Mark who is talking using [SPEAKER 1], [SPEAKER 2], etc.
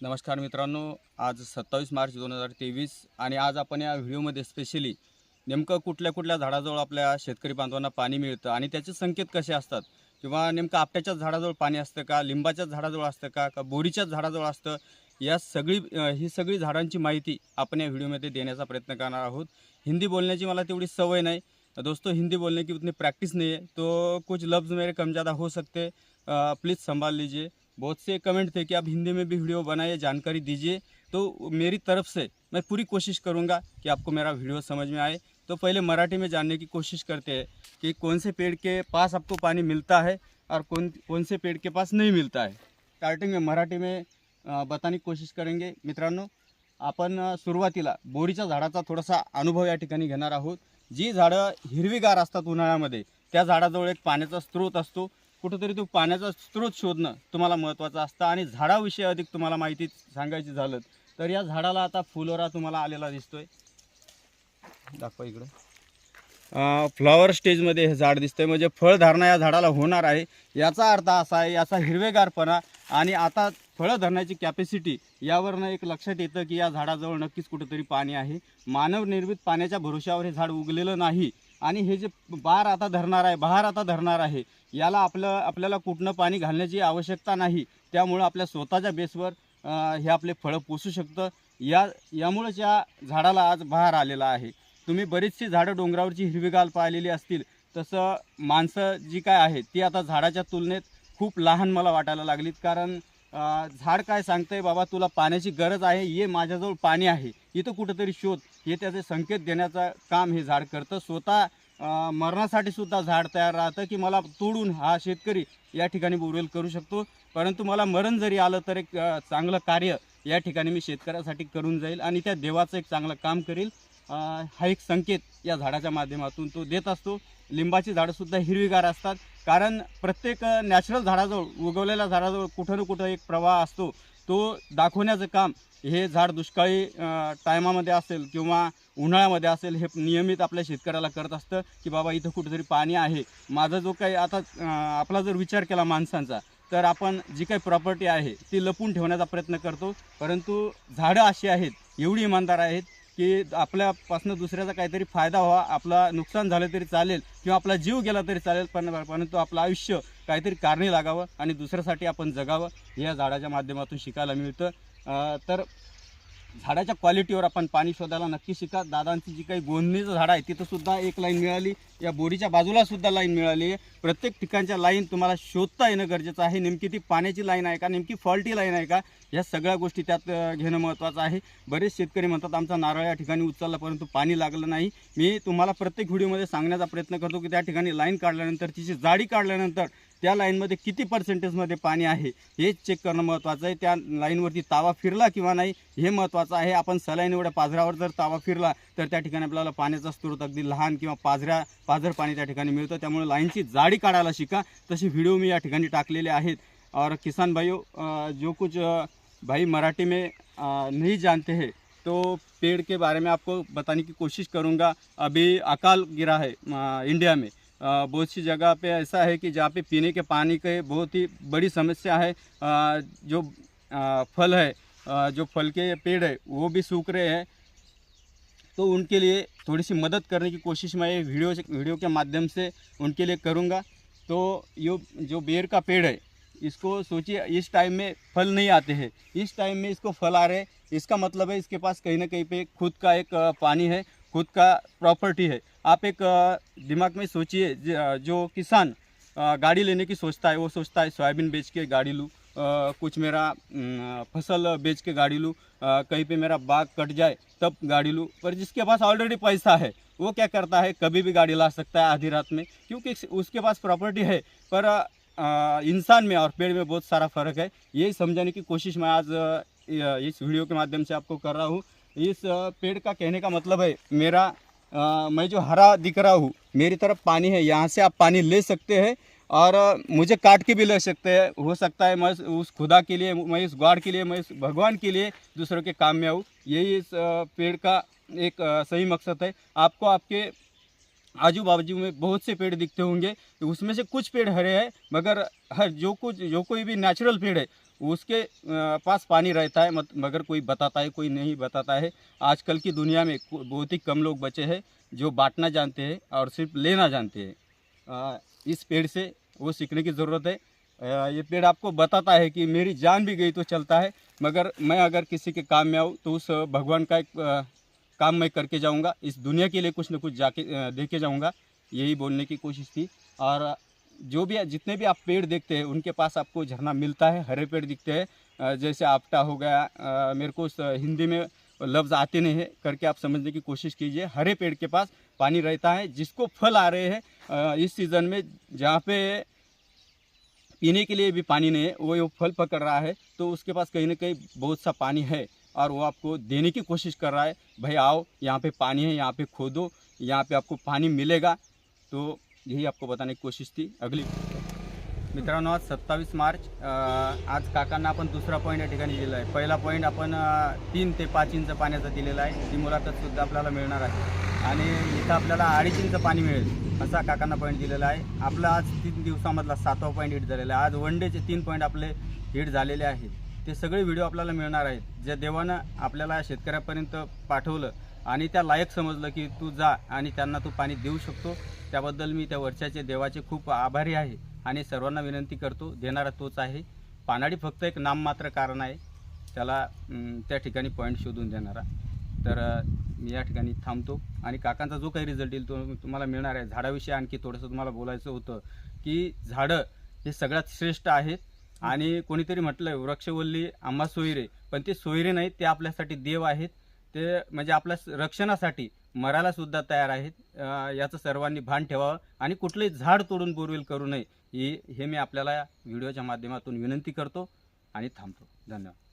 [SPEAKER 1] नमस्कार मित्रांनो आज सत्तावीस मार्च दोन हजार तेवीस आणि आज आपण या व्हिडिओमध्ये स्पेशली नेमकं कुठल्या कुठल्या झाडाजवळ आपल्या शेतकरी बांधवांना पाणी मिळतं आणि त्याचे संकेत कसे असतात? किंवा नेमकं आपट्याच्याच झाडाजवळ पाणी असतं का? लिंबाच्याच झाडाजवळ असतं का? का बोरीच्याच झाडाजवळ असतं? या सगळी ही सगळी झाडांची माहिती आपण या व्हिडिओमध्ये देण्याचा प्रयत्न करणार आहोत. हिंदी बोलण्याची मला तेवढी सवय नाही. दोस्तों हिंदी बोलने की उतनी प्रैक्टिस नहीं है तो कुछ लफ्ज़ मेरे कम ज़्यादा हो सकते. प्लीज़ संभाल लीजिए. बहुत से कमेंट थे कि आप हिंदी में भी वीडियो बनाइए जानकारी दीजिए। तो मेरी तरफ से मैं पूरी कोशिश करूंगा कि आपको मेरा वीडियो समझ में आए। तो पहले मराठी में जानने की कोशिश करते हैं कि कौन से पेड़ के पास आपको पानी मिलता है और कौन कौन से पेड़ के पास नहीं मिलता है। स्टार्टिंग में मराठी में बताने की कोशिश करेंगे। मित्रांनो आपण सुरुवातीला बोरीच्या झाडाचा थोडासा अनुभव या ठिकाणी घेणार आहोत. जी झाडं हिरवीगार असतात उन्हाळ्यामध्ये त्या झाडाजवळ एक पाण्याचा स्रोत असतो. कुठंतरी तो पाण्याचा स्रोत शोधणं तुम्हाला महत्त्वाचं असतं आणि झाडाविषयी अधिक तुम्हाला माहिती सांगायची झालं तर या झाडाला आता फुलोरा तुम्हाला आलेला दिसतोय. दाखवा इकडं. फ्लॉवर स्टेजमध्ये हे झाड दिसतंय. म्हणजे फळधारणा या झाडाला होणार आहे. याचा अर्थ असा आहे याचा हिरवेगारपणा आणि आता फळं धरण्याची कॅपॅसिटी यावरनं एक लक्षात येतं की या झाडाजवळ नक्कीच कुठंतरी पाणी आहे. मानवनिर्मित पाण्याच्या भरोश्यावर हे झाड उगलेलं नाही. आणि हे जे बार आता धरणार आहे बहार आता धरणार आहे याला आपलं आपल्याला कुठनं पाणी घालण्याची आवश्यकता नाही. त्यामुळं आपल्या स्वतःच्या बेसवर हे आपले फळं पोसू शकतं. या यामुळंच या झाडाला आज बहार आलेला आहे. तुम्ही बरीचशी झाडं डोंगरावरची हिरवीगाल पाहिलेली असतील. तसं माणसं जी काय आहेत ती आता झाडाच्या तुलनेत खूप लहान मला वाटायला लागलीत. कारण झाड काय सांगतंय बाबा तुला पाण्याची गरज आहे ये माझ्याजवळ पाणी आहे. इथं कुठंतरी शोध. हे त्याचे संकेत देण्याचं काम हे झाड करतं. स्वतः मरणासाठी सुद्धा झाड तयार राहतं की मला तोडून हा शेतकरी या ठिकाणी बोरवेल करू शकतो. परंतु मला मरण जरी आलं तर एक चांगलं कार्य या ठिकाणी मी शेतकऱ्यासाठी करून जाईल आणि त्या देवाचं एक चांगलं काम करील. हा एक संकेत या झाडाच्या माध्यमातून तो देत असतो. लिंबाची झाडंसुद्धा हिरवीगार असतात. कारण प्रत्येक नॅचरल झाडाजवळ उगवलेल्या झाडाजवळ कुठं ना कुठं एक प्रवाह असतो. तो दाखवण्याचं काम हे झाड दुष्काळी टायमामध्ये असेल किंवा उन्हाळ्यामध्ये असेल हे नियमित आपल्या शेतकऱ्याला करत असतं की बाबा इथं कुठेतरी पाणी आहे. माझा जो काही आता आपला जर विचार केला माणसांचा तर आपण जी काही प्रॉपर्टी आहे ती लपून ठेवण्याचा प्रयत्न करतो. परंतु झाडं अशी आहेत एवढी इमानदार आहेत की आपल्यापासून दुसऱ्याचा काहीतरी फायदा व्हावा आपला नुकसान झालं तरी चालेल किंवा आपला जीव गेला तरी चालेल पण परंतु आपलं आयुष्य काहीतरी कारणी लागावं आणि दुसऱ्यासाठी आपण जगावं या झाडाच्या माध्यमातून शिकायला मिळतं. तर झाडाच्या क्वालिटीवर आपण पाणी शोधायला नक्की शिका. दादांची जी काही गोंधणीचं झाड आहे तिथं सुद्धा एक लाईन मिळाली. या बोरीच्या बाजूलासुद्धा लाईन मिळाली. आहे प्रत्येक ठिकाणच्या लाईन तुम्हाला शोधता येणं गरजेचं आहे. नेमकी ती पाण्याची लाईन आहे का? नेमकी फॉल्टी लाईन आहे का? या सगळ्या गोष्टी त्यात घेणं महत्त्वाचं आहे. बरेच शेतकरी म्हणतात आमचा नारळ या ठिकाणी उचलला परंतु पाणी लागलं नाही. मी तुम्हाला प्रत्येक व्हिडिओमध्ये सांगण्याचा प्रयत्न करतो की त्या ठिकाणी लाईन काढल्यानंतर तिची जाडी काढल्यानंतर त्या लाईनमध्ये किती पर्सेंटेजमध्ये पाणी आहे हे चेक करणं महत्त्वाचं आहे. त्या लाईनवरती तावा फिरला किंवा नाही हे महत्त्वाचं आहे. आपण सलाईन एवढ्या पाझरावर जर तावा फिरला तर त्या ठिकाणी आपल्याला पाण्याचा स्रोत अगदी लहान किंवा पाझऱ्या पाझर पाणी त्या ठिकाणी मिळतं. त्यामुळे लाईनची जाडी काढायला शिका. तशी व्हिडिओ मी या ठिकाणी टाकलेले आहेत. और किसान भाइयों जो कुछ भाई मराठी में नहीं जानते हैं तो पेड़ के बारे में आपको बताने की कोशिश करूँगा. अभी अकाल गिरा है इंडिया में. बहुत सी जगह पे ऐसा है कि जहाँ पे पीने के पानी के बहुत ही बड़ी समस्या है। जो फल है जो फल के पेड़ है, वो भी सूख रहे हैं। तो उनके लिए थोड़ी सी मदद करने की कोशिश मैं ये वीडियो वीडियो के माध्यम से उनके लिए करूँगा। तो यो, जो बेर का पेड़ है, इसको सोचिए, इस टाइम में फल नहीं आते हैं। इस टाइम में इसको फल आ रहे हैं। इसका मतलब है इसके पास कहीं ना कहीं पे खुद का एक पानी है। खुद का प्रॉपर्टी है। आप एक दिमाग में सोचिए, जो किसान गाड़ी लेने की सोचता है, वो सोचता है, सोयाबीन बेच के गाड़ी लूँ कुछ मेरा फ़सल बेच के गाड़ी लूँ कहीं पे मेरा बाग कट जाए, तब गाड़ी लूँ। पर जिसके पास ऑलरेडी पैसा है, वो क्या करता है, कभी भी गाड़ी ला सकता है आधी रात में, क्योंकि उसके पास प्रॉपर्टी है। पर इंसान में और पेड़ में बहुत सारा फ़र्क है। यही समझाने की कोशिश मैं आज इस वीडियो के माध्यम से आपको कर रहा हूँ। इस पेड़ का कहने का मतलब है मेरा अ, मैं जो हरा दिख रहा हूँ मेरी तरफ़ पानी है यहाँ से आप पानी ले सकते हैं और मुझे काट के भी ले सकते हैं। हो सकता है मैं उस- खुदा के लिए मैं इस गॉड के लिए मैं इस भगवान के लिए दूसरों के काम में आऊँ। यही इस पेड़ का एक सही मकसद है। आपको आपके आजू बाजू में बहुत से पेड़ दिखते होंगे उसमें से कुछ पेड़ हरे हैं मगर हर जो कुछ जो कोई भी नेचुरल पेड़ है उसके पास पानी रहता है मगर कोई बताता है, कोई नहीं बताता है। आजकल की दुनिया में बहुत ही कम लोग बचे हैं, जो बांटना जानते हैं और सिर्फ़ लेना जानते हैं। इस पेड़ से वो सीखने की ज़रूरत है। ये पेड़ आपको बताता है कि मेरी जान भी गई तो चलता है, मगर मैं अगर किसी के काम में आऊँ तो उस भगवान का एक काम मैं करके जाऊँगा। इस दुनिया के लिए कुछ ना कुछ जाके दे के जाऊँगा। यही बोलने की कोशिश थी। और जो भी जितने भी आप पेड़ देखते हैं, उनके पास आपको झरना मिलता है, हरे पेड़ दिखते हैं। जैसे आपटा हो गया मेरे को हिंदी में लफ्ज़ आते नहीं है, करके आप समझने की कोशिश कीजिए। हरे पेड़ के पास पानी रहता है, जिसको फल आ रहे हैं इस सीज़न में, जहाँ पे पीने के लिए भी पानी नहीं है, वो वो फल पकड़ रहा है तो उसके पास कहीं ना कहीं बहुत सा पानी है और वो आपको देने की कोशिश कर रहा है, भाई आओ, यहाँ पे पानी है, यहाँ पे खोदो, यहाँ पे आपको पानी मिलेगा। तो यही आपको बताने की कोशिश थी। अगली। मित्रांनो आज सत्तावीस मार्च अ, आज काकांना आपण दुसरा पॉईंट या ठिकाणी दिलेला आहे पहिला पॉईंट आपण अ, तीन ते पाच इंच पाण्याचा दिलेला आहे. ती मुलाखतसुद्धा आपल्याला मिळणार आहे. आणि इथं आपल्याला अडीच इंच पाणी मिळेल असा काकांना पॉईंट दिलेला आहे. आपला आज तीन दिवसामधला सातवा पॉईंट हिट झालेला आहे. आज वन डेचे तीन पॉईंट आपले हिट झालेले आहेत. ते सगळे व्हिडिओ आपल्याला मिळणार आहेत. ज्या देवानं आपल्याला शेतकऱ्यापर्यंत पाठवलं आणि त्या लायक समजलं की तू जा आणि त्यांना तू पाणी देऊ शकतो. त्याबद्दल मी त्या वर्षाचे देवाचे खूप आभारी आहे आणि सर्वांना विनंती करतो देणारा तोच आहे. पानाडी फक्त एक नाममात्र कारण आहे. त्याला त्या ठिकाणी पॉईंट शोधून देणारा. तर मी या ठिकाणी थांबतो. आणि काकांचा जो काही रिझल्ट येईल तो तुम्हाला मिळणार आहे. झाडाविषयी आणखी थोडंसं तुम्हाला बोलायचं होतं की झाडं हे सगळ्यात श्रेष्ठ आहेत. आणि कोणीतरी म्हटलं वृक्षवल्ली आम्हा सोयरे. पण ते सोयरे नाहीत ते आपल्यासाठी देव आहेत. ते म्हणजे आपल्या स- रक्षणासाठी मरायला सुद्धा तयार आहेत. याचं सर्वांनी भान ठेवावं आणि कुठलंही झाड तोडून बोरवेल करू नये ही हे मी आपल्याला व्हिडिओच्या माध्यमातून विनंती करतो आणि थांबतो. धन्यवाद.